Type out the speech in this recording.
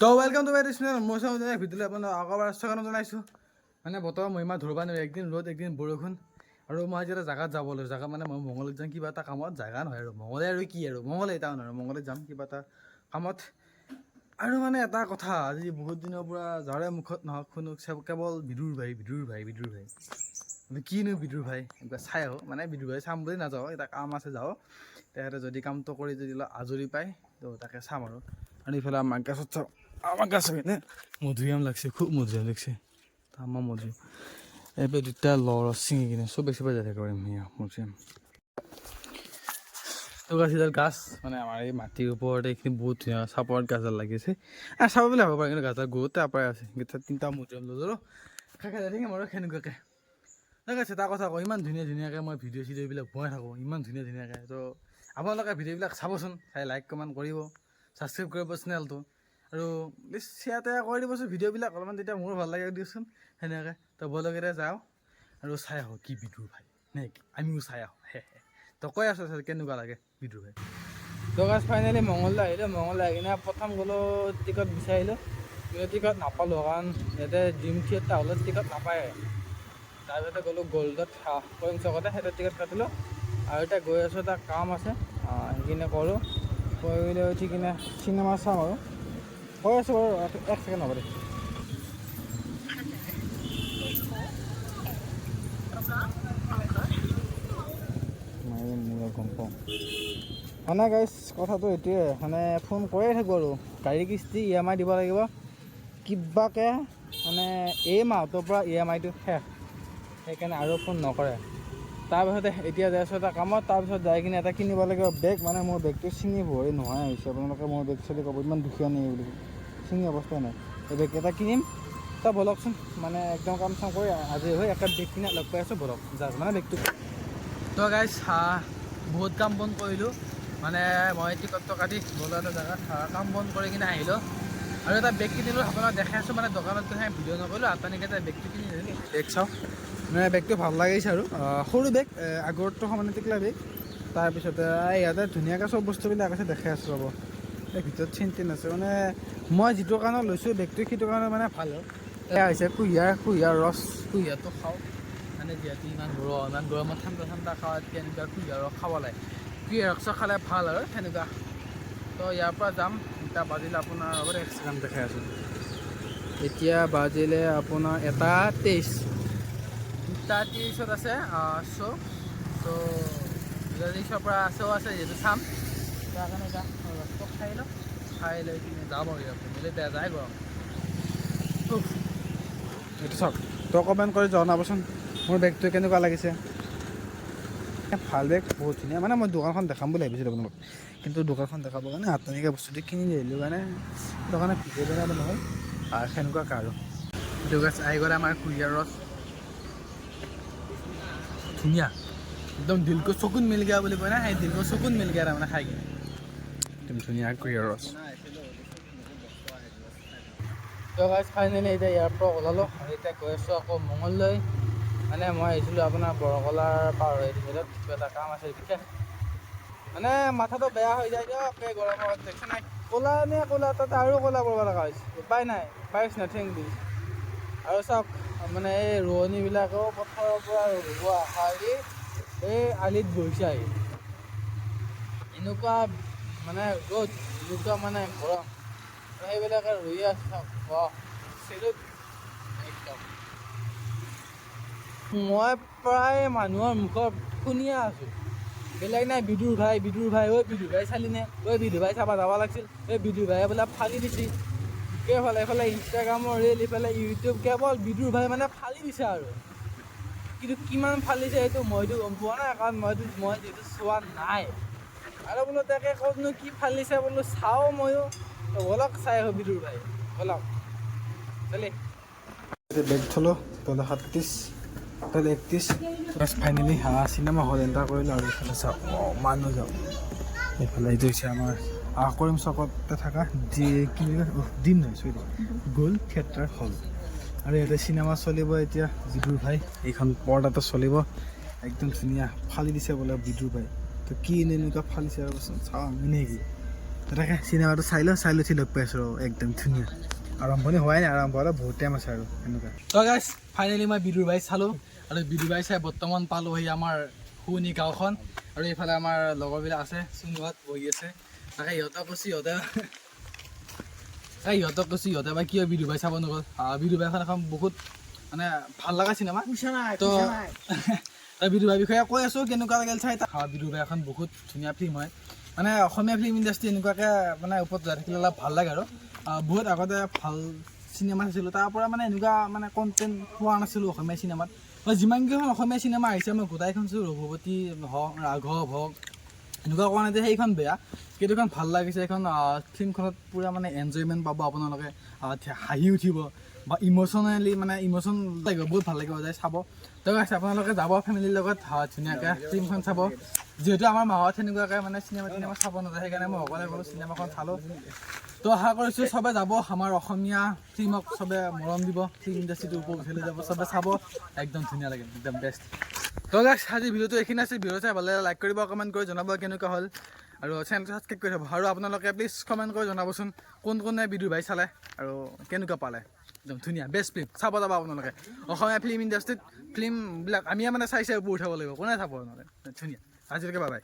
তো welcome to my channel মই চাওঁ ভিডিঅ'লৈ আপোনাৰ আগৰবাৰ স্বাগতম জনাইছোঁ মানে বতৰৰ মহিমা ধৰিব নোৱাৰি একদিন ৰ'দ একদিন বৰষুণ। আৰু মই আজি এটা জেগাত যাব লৈছোঁ জেগা মানে মই মঙলত যাম কিবা এটা কামত জেগা নহয় আৰু। মঙলে আৰু কি আৰু? মঙলে টাউন আৰু মঙলে যাম কিবা এটা কামত। আৰু মানে এটা কথা আজি বহুত দিনৰ পৰা যাৰে মুখত নহওক শুনো কেৱল বিদুৰ ভাই বিদুৰ ভাই বিদুৰ ভাই। কিনো বিদুৰ ভাই? একবাৰ চাই আহোঁ মানে বিদুৰ ভাই চাম বুলি নাযাওঁ এটা কাম আছে যাওঁ তেখেতে যদি কামটো কৰি যদি অলপ আজৰি পায় তো তাকে চাম আৰু। আৰু ইফালে আমাৰ গাছত চাওঁ আমাৰ গাছ পিনে মধুৰিআম লাগছে, খুব মধুৰিআম লাগছে। তামাম মধুৰিআম এইবাৰ দুটা লৰ ছিঙি কিনে বেছি পাই যায় থাকে পাৰিম সেয়া তো গাছ গাছ মানে আমাৰ এই মাটিৰ ওপৰতে এইখিনি বহুত চাপৰত গাছডাল লাগিছে। আৰু চাব বুলি ভাবিব কিন্তু গাছডাল বহুত তাৰ আছে। তিনিটা মধুৰিআম ল'লোঁ। খাই খাই যাই থাকিম আৰু সেনেকুৱাকৈ। ঠিক আছে এটা কথা কওঁ, ইমান ধুনীয়া ধুনীয়াকৈ মই ভিডিঅ' চিডিঅ'বিলাক বনাই থাকোঁ, ইমান ধুনীয়া ধুনীয়াকৈ। তো, আপোনালোকে ভিডিঅ'বিলাক চাবচোন, চাই লাইক কমেণ্ট কৰিব ছাবস্ক্ৰাইব কৰিব চেনেলটো আৰু প্লিজ শ্বেয়াৰ টেয়াৰ কৰি দিবচোন ভিডিঅ'বিলাক অলপমান তেতিয়া মোৰো ভাল লাগে দিয়কচোন সেনেকৈ। তো বলকেৰে যাওঁ আৰু চাই আহোঁ কি বিদুৰ ভাই নে কি? আমিও চাই আহোঁ হে হে। তো কৈ আছোঁ চাৰ কেনেকুৱা লাগে বিদুৰ ভাই? গাছ ফাইনেলি মঙললৈ আহিলোঁ মঙললৈ আহি কিনে প্ৰথম গ'লোঁ টিকট বিচাৰিলোঁ। টিকট নাপালোঁ কাৰণ ইয়াতে জিম থিয়েটাৰ হলত টিকট নাপায়। তাৰপিছতে গ'লোঁ গল্ডত কৰিম চকতে সেইটো টিকট কাটিলোঁ। আৰু এতিয়া গৈ আছোঁ এটা কাম আছে সেইখিনি কৰোঁ। কৰি উঠি কিনে চিনেমা চাম আৰু। বাৰু এক- ছেকেণ্ড হ'ব। মানে গাইছ কথাটো এইটোৱে। মানে ফোন কৰিয়ে থাকোঁ আৰু। গাড়ী কিস্তি ই এম আই দিব লাগিব। কিবাকে মানে এই মাহটোৰ পৰা ই এম আইটো শেষ। সেইকাৰণে আৰু ফোন নকৰে। তাৰপিছতে এতিয়া যাই এটা কামত, তাৰপিছত যাই কিনে এটা কিনিব লাগিব বেগ মানে মোৰ বেগটো ছিঙি ভৰি নোহোৱাই হৈছে। আপোনালোকে মোৰ বেগ চলি ক'ব, ইমান দুখীয়া নেকি? বুলি। ছিঙি অৱস্থা নাই। এই বেগ এটা কিনিম তই বলকচোন। মানে একদম কাম চাম কৰি আজৰি হৈ একে বেগ কিনা লগ পাই আছোঁ বলক। যাওক মানে বেগটো তো গাইজ বহুত কাম বন কৰিলোঁ। মানে মই টিকটটো কাটি গ'লোঁ এটা জেগাত কাম বন কৰি কিনে আহিলোঁ। আৰু এটা বেগ কিনিলোঁ আপোনাক দেখাই আছোঁ মানে দোকানত গৈ ভিডিঅ' নকৰিলোঁ আটানিকে এটা বেগটো কিনি বেগ চাওঁ। মানে বেগটো ভালো লাগিছে আৰু। সৰু বেগ আহ, আগৰটো সমানে টিকলা বেগ তাৰপিছতে ইয়াতে ধুনীয়াকৈ চব বস্তুবিলাক আছে দেখাই আছোঁ ৰ'ব। এই ভিতৰত চেন আছে। মানে মই যিটো কাৰণত লৈছোঁ, বেগটো সেইটো কাৰণে মানে ভালো হয় এয়া হৈছে কুঁহিয়াৰ কুঁহিয়াৰ ৰস। কুঁহিয়াৰটো খাওঁ। মানে যিহেতু ইমান গৰম ইমান গৰমত ঠাণ্ডা ঠাণ্ডা খোৱাতকৈ এনেকুৱা কুঁহিয়াৰ ৰস খাব লাগে। কুঁহিয়াৰ ৰস খালে ভালো আৰু সেনেকুৱা তো ইয়াৰ পৰা যাম। এতিয়া বাজিলে আপোনাৰ হ'ব এক দেখাই আছোঁ। এতিয়া বাজিলে আপোনাৰ এটা তেইছ দুটা ত্ৰিছত আছে শ্ব' ত' দুটা ত্ৰিছৰ পৰা শ্ব' আছে, যিহেতু চাম। তাৰ কাৰণে এতিয়া ৰসটো খাই লওঁ। খাই লৈ কিনে যাম আৰু ইয়াৰ পৰা বেয়া যায় উফ। এইটো চাওক তই কমেণ্ট কৰি জনাবচোন মোৰ বেগটো কেনেকুৱা লাগিছে। ভালো বেগ বহুত ধুনীয়া মানে মই দোকানখন দেখাম বুলি ভাবিছিলোঁ আপোনালোক কিন্তু দোকানখন দেখাবৰ কাৰণে আটানিকৈ বস্তুটো কিনি দিলোঁ কাৰণে দোকানত ভিডিঅ' বনাব আৰু সেনেকুৱাকৈ আৰু সেইটো আহি গ'লে আমাৰ কুঁহিয়াৰ ৰস ধুনীয়া। একদম দিলকো চকুন মিল বুলি কয় না, সেই দিলকো চকুন মিল তাৰমানে খাই কিনে। তো গাইজ ফাইনেলি এতিয়া ইয়াৰ পৰা ওলালোঁ আৰু এতিয়া গৈ আছোঁ আকৌ মঙললৈ মানে মই আহিছিলোঁ আপোনাৰ বৰকলাৰ পাৰ হৈ ভিতৰত কিবা এটা কাম আছে বিশেষ মানে মাথাটো বেয়া হৈ যায় দিয়ক এই গৰমত দেখি নাই ক'লা নে ক'লা তাতে আৰু ক'লা কৰিব লগা হৈছে উপায় নাই পাইছ নাথিং দিছ আৰু চাওক মানে এই ৰোৱনীবিলাকেও পথাৰৰ পৰা ৰুব আশা দি এই আলিত বহিছে আহি এনেকুৱা মানে ৰ'দ এনেকুৱা মানে গৰম। সেইবিলাকে ৰুই আছে মই প্ৰায় মানুহৰ মুখত শুনিয়ে আছোঁ। বেলেগ নাই বিদুৰ ভাই বিদুৰ ভাই ঐ বিদুৰ ভাই চালিনে ঐ বিদুৰ ভাই চাব যাব লাগিছিল। এই বিদুৰ ভাই বোলে ফালি দিছে। কেইফালে এইফালে ইনষ্টাগ্ৰামৰ ৰিল ইফালে ইউটিউব কেৱল বিদুৰ ভাই মানে ফালি দিছে আৰু। কিন্তু কিমান ফালিছে সেইটো মইতো গম পোৱা নাই কাৰণ মইতো মই যিহেতু চোৱা নাই। আৰু বোলো তাকে ক'তনো কি ফালিছে বোলো চাওঁ ময়ো। ব'লক চাই আহোঁ বিদুৰ ভাই। ব'লক। চলি। বেগ থলোঁ ইফালে সাতত্ৰিছ ইফালে একত্ৰিছ প্লাছ ফাইনেলি হা চিনেমা হল এণ্টাৰ কৰিলোঁ আৰু এইফালে চাওঁ। মানুহ যাওঁ। এইফালে এইটো হৈছে আমাৰ আহ কৰিম চকতে থকা। যি কি উহ, নহয় চৰি গ'ল্ড থিয়েটাৰ হল আৰু ইয়াতে চিনেমা চলিব এতিয়া বিদুৰ ভাই। এইখন পৰ্দাটো চলিব। একদম ধুনীয়া ফালি দিছে বোলে বিদুৰ ভাই। তো কি এনে এনেকুৱা চাওঁ আমি নেকি তাকে চিনেমাটো চাই লওঁ চাই লৈ উঠি লগ পাই আছোঁ আৰু একদম ধুনীয়া। আৰম্ভণি হোৱাই নাই আৰম্ভ হ'লে বহুত টাইম আছে আৰু এনেকুৱা। তো গাইছ ফাইনেলি মই বিদুৰ বাই চালোঁ আৰু বিদুৰ বাই চাই বৰ্তমান পালোহি আমাৰ শুৱনি গাঁওখন আৰু এইফালে আমাৰ লগৰবিলাক আছে চুনুহাত বহি আছে। তাকে ইহঁতক কৈছোঁ ইহঁতে এই ইহঁতক কৈছোঁ ইহঁতে বা কিয় বিদুৰ বাই চাব নগ'ল? আহ, বিদুৰ বাইখন এখন বহুত মানে ভালো লগা চিনেমা। তো তই বিষয়ে কৈ আছোঁ, কেনেকুৱা লাগিল চাই বাই এখন বহুত ধুনীয়া ফিল্ম হয়। মানে অসমীয়া ফিল্ম ইণ্ডাষ্ট্ৰি এনেকুৱাকৈ মানে ওপৰত যাই থাকিলে অলপ ভালো লাগে আৰু। বহুত আগতে ভালো চিনেমা চাইছিলোঁ, তাৰ পৰা মানে এনেকুৱা মানে কণ্টেণ্ট পোৱা নাছিলোঁ অসমীয়া চিনেমাত মই যিমানকেইখন অসমীয়া চিনেমা আহিছে, মই গোটাইখন চাইছোঁ, ৰঘুপতি হওক, ৰাঘৱ হওক, এনেকুৱা কোৱা নাই যে সেইখন বেয়া। কিন্তু এইখন ভালো লাগিছে এইখন ফিল্মখনত পূৰা মানে এনজয়মেণ্ট পাব আপোনালোকে হাঁহি উঠিব। বা ইম'চনেলি মানে ইম'চন লাগিব, বহুত ভালো লাগিব যায় চাব। তো আছে আপোনালোকে যাব, ফেমিলিৰ লগত। ধুনীয়াকৈ ফিল্মখন চাব। যিহেতু আমাৰ মাহঁত সেনেকুৱাকৈ মানে চিনেমা চিনেমা চাব নাযায়, সেইকাৰণে মই অকলে গ'লোঁ চিনেমাখন চালোঁ। তো আশা কৰিছোঁ চবে যাব, আমাৰ অসমীয়া ফিল্মক চবে মৰম দিব ফিল্ম ইণ্ডাষ্ট্ৰিটো উঠি যাব, চবে চাব। একদম ধুনীয়া লাগে, একদম বেষ্ট তো আজি ভিডিঅ'টো এইখিনি আছিল ভিডিঅ' চাই ভালে লাইক কৰিব কমেণ্ট কৰি জনাব কেনেকুৱা হ'ল। আৰু চেনেলটো ছাবস্ক্ৰাইব কৰি থ'ব। আৰু আপোনালোকে প্লিজ কমেণ্ট কৰি জনাবচোন কোন কোনে বিদুৰ ভাই চালে আৰু কেনেকুৱা পালে। একদম ধুনীয়া বেষ্ট ফিল্ম চাব যাব আপোনালোকে। অসমীয়া ফিল্ম ইণ্ডাষ্ট্ৰিত ফিল্মবিলাক আমিয়ে মানে চাই চাই উঠাব লাগিব। কোনে চাব আপোনালোকে? ধুনীয়া। আজিলৈকে বাই বাই